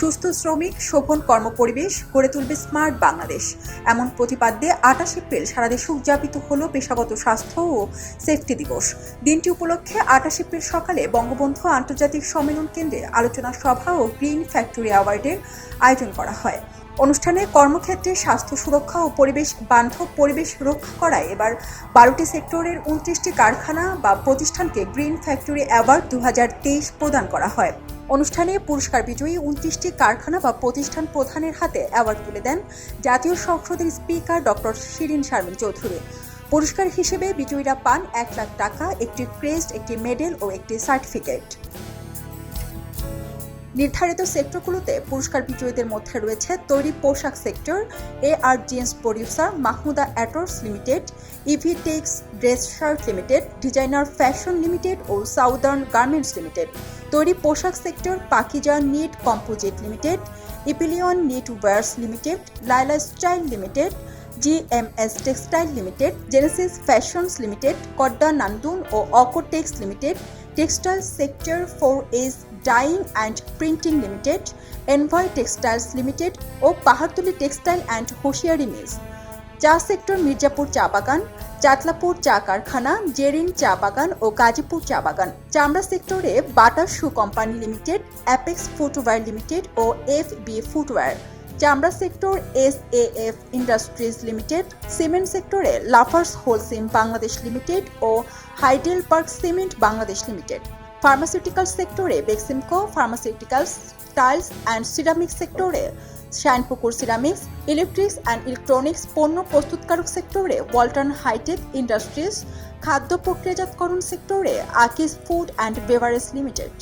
সুস্থ শ্রমিক, শোভন কর্মপরিবেশ গড়ে তুলবে স্মার্ট বাংলাদেশ। এমন প্রতিপাদ্যে আটাশ এপ্রিল সারা দেশে উদযাপিত হল পেশাগত স্বাস্থ্য ও সেফটি দিবস। দিনটি উপলক্ষে আটাশ এপ্রিল সকালে বঙ্গবন্ধু আন্তর্জাতিক সম্মেলন কেন্দ্রে আলোচনা সভা ও গ্রিন ফ্যাক্টরি অ্যাওয়ার্ডের আয়োজন করা হয়। অনুষ্ঠানে কর্মক্ষেত্রে স্বাস্থ্য সুরক্ষা ও পরিবেশ বান্ধব পরিবেশ রক্ষা করায় এবার বারোটি সেক্টরের উনত্রিশটি কারখানা বা প্রতিষ্ঠানকে গ্রিন ফ্যাক্টরি অ্যাওয়ার্ড দু হাজার তেইশ প্রদান করা হয়। অনুষ্ঠানে পুরস্কার বিজয়ী উনত্রিশটি কারখানা বা প্রতিষ্ঠান প্রধানের হাতে অ্যাওয়ার্ড তুলে দেন জাতীয় সংসদের স্পিকার ডক্টর শিরিন শারমিন চৌধুরী। পুরস্কার হিসেবে বিজয়ীরা পান এক লাখ টাকা, একটি ক্রেস্ট, একটি মেডেল ও একটি সার্টিফিকেট। নির্ধারিত সেক্টরগুলোতে পুরস্কার বিজয়ীদের মধ্যে রয়েছে তৈরি পোশাক sector A R jeans producer Mahmuda attires limited Evitex dress shirt limited designer fashion limited O southern garments limited তৈরি পোশাক sector Pakiza knit composite limited Epyllion knit wears limited Laila style limited GMS textile limited Genesis fashions limited Kodda Nandun O Akotex limited textile sector four S dyeing and printing limited Envoy textiles limited O Pahartali textile and hosiery mills চা sector Mirzapur চা বাগান চাতলাপুর চা কারখানা জেরিন চা বাগান ও গাজীপুর চা বাগান। চামড়া সেক্টরে Bata shoe company limited Apex footwear limited ও এফ বি ফুটওয়্যার চামড়া sector S A F industries limited, cement সেক্টরে লাফার্স হোলসিম বাংলাদেশ লিমিটেড ও Heidelberg cement Bangladesh limited. Pharmaceutical সেক্টরে Beximco pharmaceuticals, tiles and ceramic সেক্টরে Shyampukur ceramics, electrics and electronics পণ্য প্রস্তুতকারক সেক্টরে Walton hi tech industries, খাদ্য প্রক্রিয়াজাতকরণ সেক্টরে আকিস ফুড অ্যান্ড বেভারেজ লিমিটেড।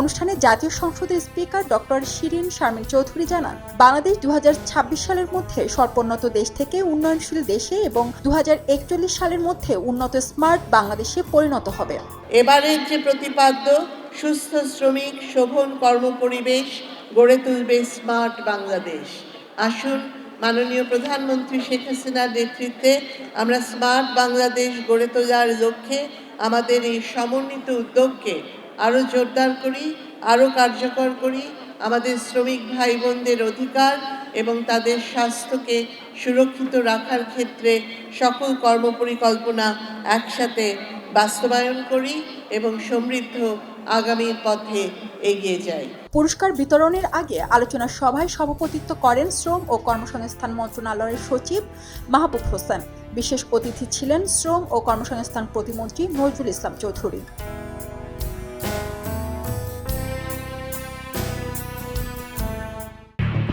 অনুষ্ঠানে জাতীয় সংসদের স্পিকার ডক্টর শিরিন শারমিন চৌধুরী জানান, বাংলাদেশ দু হাজার ছাব্বিশ সালের মধ্যে সর্বোন্নত দেশ থেকে উন্নয়নশীল দেশে এবং দু হাজার একচল্লিশ সালের মধ্যে উন্নত স্মার্ট বাংলাদেশে পরিণত হবে। এবারের যে প্রতিপাদ্য, সুস্থ শ্রমিক, শোভন কর্মপরিবেশ গড়ে তুলবে স্মার্ট বাংলাদেশ। আসুন, মাননীয় প্রধানমন্ত্রী শেখ হাসিনার নেতৃত্বে আমরা স্মার্ট বাংলাদেশ গড়ে তোলার লক্ষ্যে আমাদের এই সমন্বিত উদ্যোগকে আরও জোরদার করি আরও কার্যকর করি। আমাদের শ্রমিক ভাই বোনদের অধিকার এবং তাদের স্বাস্থ্যকে সুরক্ষিত রাখার ক্ষেত্রে সকল কর্মপরিকল্পনা একসাথে বাস্তবায়ন করি এবং সমৃদ্ধ আগামীর পথে এগিয়ে যাই। পুরস্কার বিতরণের আগে আলোচনা সভায় সভাপতিত্ব করেন শ্রম ও কর্মসংস্থান মন্ত্রণালয়ের সচিব মাহবুব হোসেন। বিশেষ অতিথি ছিলেন শ্রম ও কর্মসংস্থান প্রতিমন্ত্রী নজরুল ইসলাম চৌধুরী।